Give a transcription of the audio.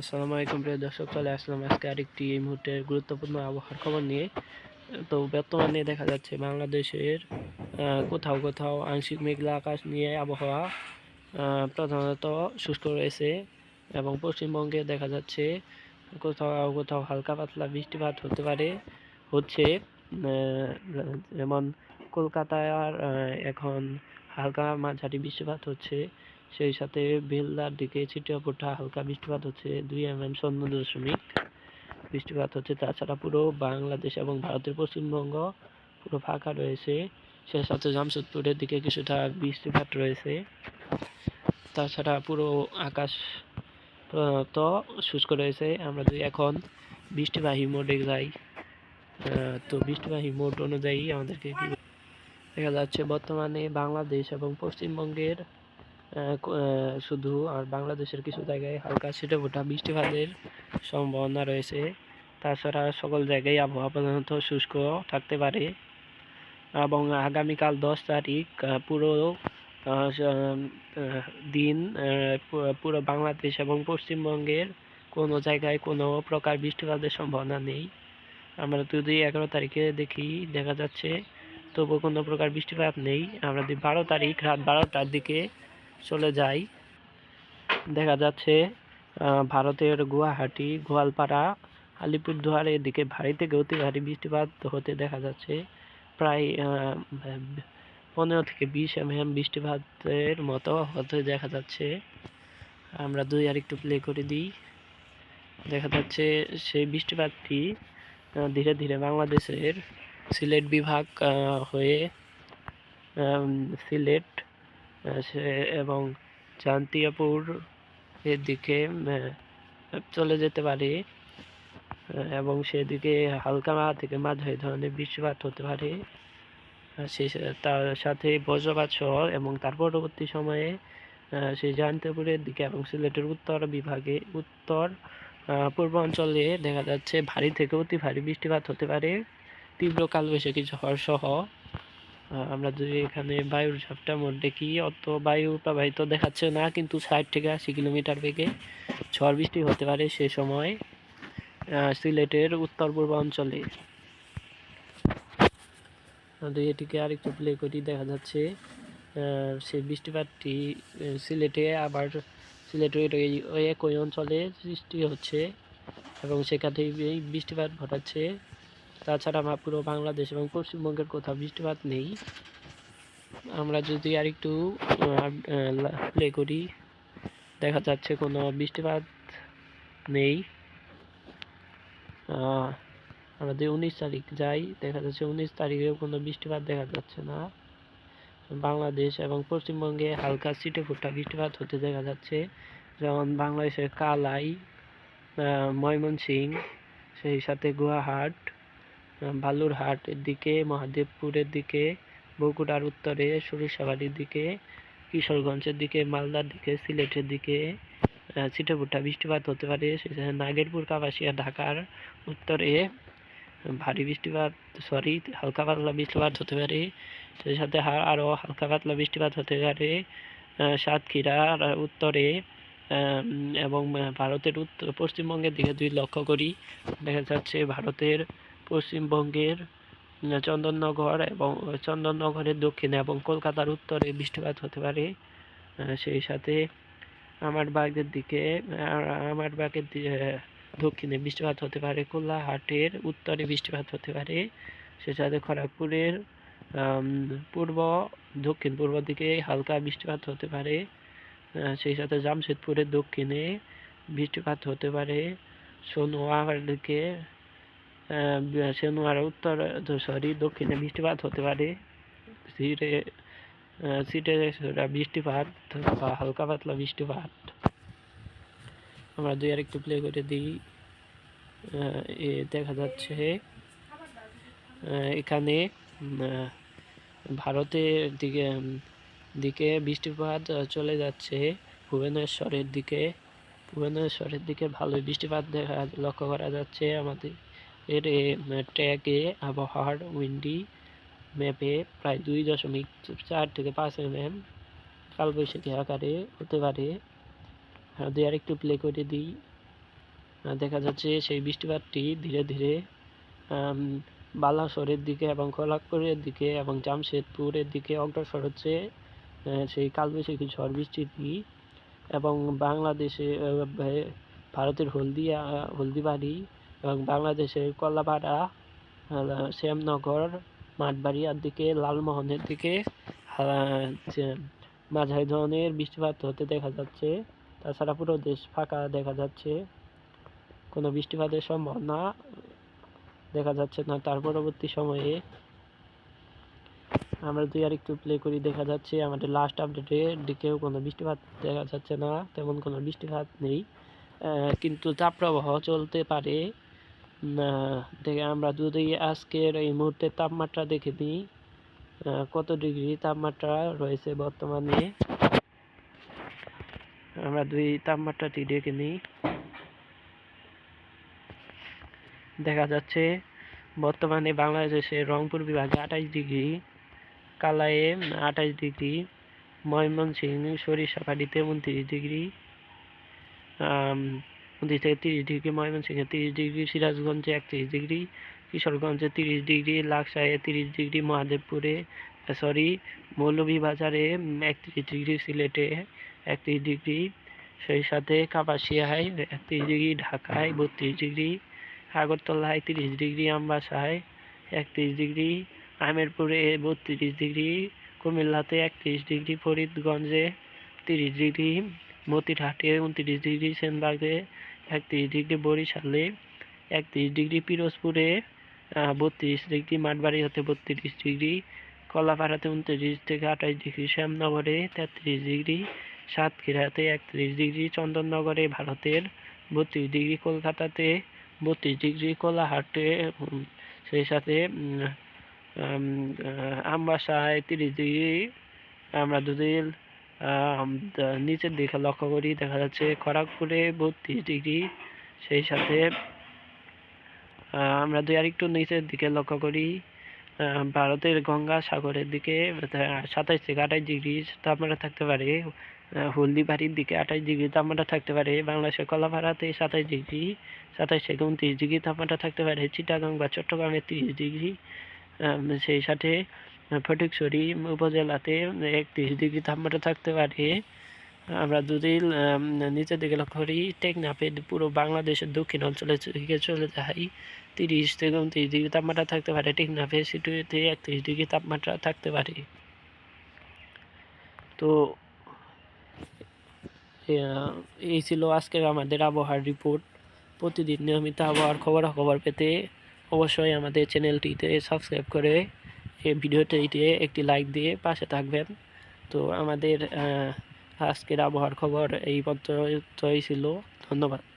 আসসালামু আলাইকুম, প্রিয় দর্শক, চলে আসলাম আজকে আরেকটি এই মুহূর্তের গুরুত্বপূর্ণ আবহাওয়ার খবর নিয়ে। তো বর্তমানে দেখা যাচ্ছে বাংলাদেশের কোথাও কোথাও আংশিক মেঘলা আকাশ নিয়ে আবহাওয়া প্রধানত শুষ্ক রয়েছে এবং পশ্চিমবঙ্গে দেখা যাচ্ছে কোথাও কোথাও হালকা পাতলা বৃষ্টিপাত হতে পারে, হচ্ছে যেমন কলকাতায় এখন হালকা মাঝারি বৃষ্টিপাত হচ্ছে। সেই সাথে বেলদার দিকে ছিটিয়াপোটা হালকা বৃষ্টিপাত হচ্ছে দুই এম এম শূন্য দশমিক। বৃষ্টিপাত হচ্ছে তাছাড়া পুরো বাংলাদেশ এবং ভারতের পশ্চিমবঙ্গ পুরো ফাঁকা রয়েছে। সেই সাথে জামশেদপুরের দিকে কিছুটা বৃষ্টিপাত রয়েছে। তাছাড়া পুরো আকাশ প্রধানত শুষ্ক রয়েছে। আমরা যদি এখন বৃষ্টিবাহী মোডে যাই তো বৃষ্টিবাহী মোড অনুযায়ী আমাদেরকে দেখা যাচ্ছে? বর্তমানে বাংলাদেশ এবং পশ্চিমবঙ্গের শুধু আর বাংলাদেশের কিছু জায়গায় হালকা ছিটেফোঁটা বৃষ্টিপাতের সম্ভাবনা রয়েছে। তাছাড়া সকল জায়গায় আবহাওয়া প্রধানত শুষ্ক থাকতে পারে এবং আগামীকাল দশ তারিখ পুরো দিন পুরো বাংলাদেশ এবং পশ্চিমবঙ্গের কোনো জায়গায় কোনো প্রকার বৃষ্টিপাতের সম্ভাবনা নেই। আমরা যদি এগারো তারিখে দেখি, দেখা যাচ্ছে তবু কোনো প্রকার বৃষ্টিপাত নেই। আমরা যদি বারো তারিখ রাত বারোটার দিকে চলে যাই। দেখা যাচ্ছে ভারতের গুয়াহাটি, গোয়ালপাড়া, আলিপুরদুয়ার এদিকে ভারী থেকে অতি ভারী বৃষ্টিপাত হতে দেখা যাচ্ছে। প্রায় পনেরো থেকে বিশ এম এম বৃষ্টিপাতের মতো হতে দেখা যাচ্ছে। আমরা দুই আর একটু প্লে করে দিই। দেখা যাচ্ছে, সেই বৃষ্টিপাতটি ধীরে ধীরে বাংলাদেশের সিলেট বিভাগ হয়ে সিলেট এবং জান্তিয়াপুর এর দিকে চলে যেতে পারে। এবং সেদিকে হালকা থেকে মাঝারি ধরনের বৃষ্টিপাত হতে পারে। তার সাথে বজ্রপাত সহ এবং তার পরবর্তী সময়ে সেই জান্তিয়াপুরের দিকে এবং সিলেটের উত্তর বিভাগে উত্তর পূর্বাঞ্চলে দেখা যাচ্ছে ভারী থেকে অতি ভারী বৃষ্টিপাত হতে পারে। তীব্র কালবৈশাখী ঝড় সহ আহ, আমরা যদি এখানে বায়ুর ঝাপটা মোট দেখি, অত বায়ু প্রবাহিত দেখাচ্ছে না, কিন্তু ষাট থেকে আশি কিলোমিটার বেগে ঝড় বৃষ্টি হতে পারে সে সময় সিলেটের উত্তর পূর্বাঞ্চলে। এটিকে আরেকটু প্লে করি, দেখা যাচ্ছে সেই বৃষ্টিপাতটি সিলেটে আবার, সিলেটের ওই একই অঞ্চলে সৃষ্টি হচ্ছে এবং সেখানে এই বৃষ্টিপাত ঘটাচ্ছে। তাছাড়া আমার পুরো বাংলাদেশ এবং পশ্চিমবঙ্গের কোথাও বৃষ্টিপাত নেই। আমরা যদি আরেকটু প্লে করি, দেখা যাচ্ছে কোনো বৃষ্টিপাত নেই। আমরা যদি উনিশ তারিখ যাই, দেখা যাচ্ছে উনিশ তারিখেও কোনো বৃষ্টিপাত দেখা যাচ্ছে না। বাংলাদেশ এবং পশ্চিমবঙ্গে হালকা ছিটে ফোটা বৃষ্টিপাত হতে দেখা যাচ্ছে। যেমন বাংলাদেশের কালাই ময়মনসিং সেই সাথে গুয়াহাট বালুরহাটের দিকে, মহাদেবপুরের দিকে, বগুড়ার উত্তরে, সরিষাবাড়ির দিকে, কিশোরগঞ্জের দিকে, মালদার দিকে, সিলেটের দিকে ছিটেফোঁটা বৃষ্টিপাত হতে পারে। নাগেরপুর, কাপাসিয়া, ঢাকার উত্তরে ভারী বৃষ্টিপাত সরি হালকা পাতলা বৃষ্টিপাত হতে পারে। সেই সাথে আরও হালকা পাতলা বৃষ্টিপাত হতে পারে সাতক্ষীরার উত্তরে এবং ভারতের উত্তর পশ্চিমবঙ্গের দিকে যদি লক্ষ্য করি। দেখা যাচ্ছে ভারতের পশ্চিমবঙ্গের চন্দননগর এবং চন্দননগরের দক্ষিণে এবং কলকাতার উত্তরে বৃষ্টিপাত হতে পারে। সেই সাথে আমার বাগের দিকে আমার বাগের দক্ষিণে বৃষ্টিপাত হতে পারে, কোলাহাটের উত্তরে বৃষ্টিপাত হতে পারে। সেই সাথে খড়গপুরের পূর্ব, দক্ষিণ পূর্ব দিকে হালকা বৃষ্টিপাত হতে পারে। সেই সাথে জামশেদপুরের দক্ষিণে বৃষ্টিপাত হতে পারে। সোনোয়ার দিকে সোনোয়ার উত্তর সরি দক্ষিণে বৃষ্টিপাত হতে পারে। সিটে সিটে বৃষ্টিপাত, বা হালকা পাতলা বৃষ্টিপাত। আমরা দুই আর একটু প্লে করে দিই। এ দেখা যাচ্ছে এখানে ভারতের দিকে দিকে বৃষ্টিপাত চলে যাচ্ছে। ভুবনেশ্বরের দিকে ভুবনেশ্বরের দিকে ভালোই বৃষ্টিপাত দেখা, লক্ষ্য করা যাচ্ছে আমাদের। এর ট্র্যাকে আবহাওয়ার উইন্ডি ম্যাপে প্রায় দুই দশমিক চার থেকে পাঁচ এম এম কালবৈশাখী আকারে হতে পারে। আর দুই আরেকটু প্লে করে দিই দেখা যাচ্ছে সেই বৃষ্টিপাতটি ধীরে ধীরে বালাসরের দিকে এবং খোলাকপুরের দিকে এবং জামশেদপুরের দিকে অগ্রসর হচ্ছে সেই কালবৈশাখী ঝড় বৃষ্টিটি। এবং বাংলাদেশে ভারতের হলদিয়া হলদিবাড়ি এবং বাংলাদেশের কলাপাড়া শ্যামনগর, মাঠবাড়িয়ার দিকে, লালমোহনের দিকে মাঝারি ধরনের বৃষ্টিপাত হতে দেখা যাচ্ছে। তাছাড়া পুরো দেশ ফাঁকা দেখা যাচ্ছে। কোনো বৃষ্টিপাতের সম্ভাবনা দেখা যাচ্ছে না। তার পরবর্তী সময়ে আমরা দুই আর একটু প্লে করি, দেখা যাচ্ছে আমাদের লাস্ট আপডেটের দিকেও কোনো বৃষ্টিপাত দেখা যাচ্ছে না, তেমন কোনো বৃষ্টিপাত নেই। কিন্তু তাপপ্রবাহ চলতে পারে। দেখে আমরা যদি আজকের এই মুহূর্তে তাপমাত্রা দেখে আহ, কত ডিগ্রি তাপমাত্রা রয়েছে বর্তমানে? আমরা দুই তাপমাত্রাটি দেখে নিই দেখা যাচ্ছে বর্তমানে বাংলাদেশের রংপুর বিভাগে আঠাশ ডিগ্রি কালায়ে আঠাশ ডিগ্রি ময়মনসিংহ সরিষাবাড়িতে উনত্রিশ ডিগ্রি উনত্রিশ থেকে তিরিশ ডিগ্রি, ময়মনসিংহে তিরিশ ডিগ্রি, সিরাজগঞ্জে একত্রিশ ডিগ্রি, কিশোরগঞ্জে তিরিশ ডিগ্রি লাকসায়ে তিরিশ ডিগ্রি, মহাদেবপুরে সরি মৌলভীবাজারে একত্রিশ ডিগ্রি, সিলেটে একত্রিশ ডিগ্রি সেই সাথে কাপাসিয়ায় একত্রিশ ডিগ্রি, ঢাকায় বত্রিশ ডিগ্রি, আগরতলায় তিরিশ ডিগ্রি, আমবাসায় একত্রিশ ডিগ্রি, আমেরপুরে বত্রিশ ডিগ্রি, কুমিল্লাতে একত্রিশ ডিগ্রি, ফরিদগঞ্জে তিরিশ ডিগ্রি মতিরহাটে উনত্রিশ ডিগ্রি সেনবাগে একত্রিশ ডিগ্রি বরিশালে একত্রিশ ডিগ্রি পিরোজপুরে বত্রিশ ডিগ্রি মাঠবাড়ি হতে বত্রিশ ডিগ্রি কলাপাড়াতে উনত্রিশ থেকে আঠাশ ডিগ্রি শ্যামনগরে তেত্রিশ ডিগ্রি সাতক্ষীরাতে একত্রিশ ডিগ্রি চন্দননগরে ভারতের বত্রিশ ডিগ্রি কলকাতাতে বত্রিশ ডিগ্রি কোলাহাটে সেই সাথে আমবাসায় তিরিশ ডিগ্রি আমরা যদি আম, দ- নিচের দিকে লক্ষ্য করি, দেখা যাচ্ছে খড়গপুরে বত্রিশ ডিগ্রি, সেই সাথে আমরা যদি আরেকটু নিচের দিকে লক্ষ্য করি ভারতের গঙ্গা সাগরের দিকে সাতাইশ থেকে আঠাশ ডিগ্রি, তাপমাত্রা থাকতে পারে হলদিবাড়ির দিকে আঠাশ ডিগ্রি তাপমাত্রা থাকতে পারে, বাংলাদেশের কলাপাড়াতে সাতাশ ডিগ্রি সাতাশ থেকে উনত্রিশ ডিগ্রি তাপমাত্রা থাকতে পারে, চিটাগাং বা চট্টগ্রামে তিরিশ ডিগ্রি সেই সাথে ফটিকছড়ি উপজেলাতে একত্রিশ ডিগ্রি তাপমাত্রা থাকতে পারে। আমরা যদি নিচের দিকে লক্ষ্য করি টেকনাফে পুরো বাংলাদেশের দক্ষিণ অঞ্চলে চলে যাই তিরিশ থেকে উনত্রিশ ডিগ্রি তাপমাত্রা থাকতে পারে টেকনাফে সিটুয়েতে একত্রিশ ডিগ্রি তাপমাত্রা থাকতে পারে। তো এই ছিল আজকের আমাদের আবহাওয়ার রিপোর্ট প্রতিদিন নিয়মিত আবহাওয়ার খবরাখবর পেতে অবশ্যই আমাদের চ্যানেলটিতে সাবস্ক্রাইব করে ভিডিওটিতে একটি লাইক দিয়ে পাশে থাকবেন। তো আমাদের আজকের আবহাওয়ার খবর এই পর্যন্তই ছিল। ধন্যবাদ।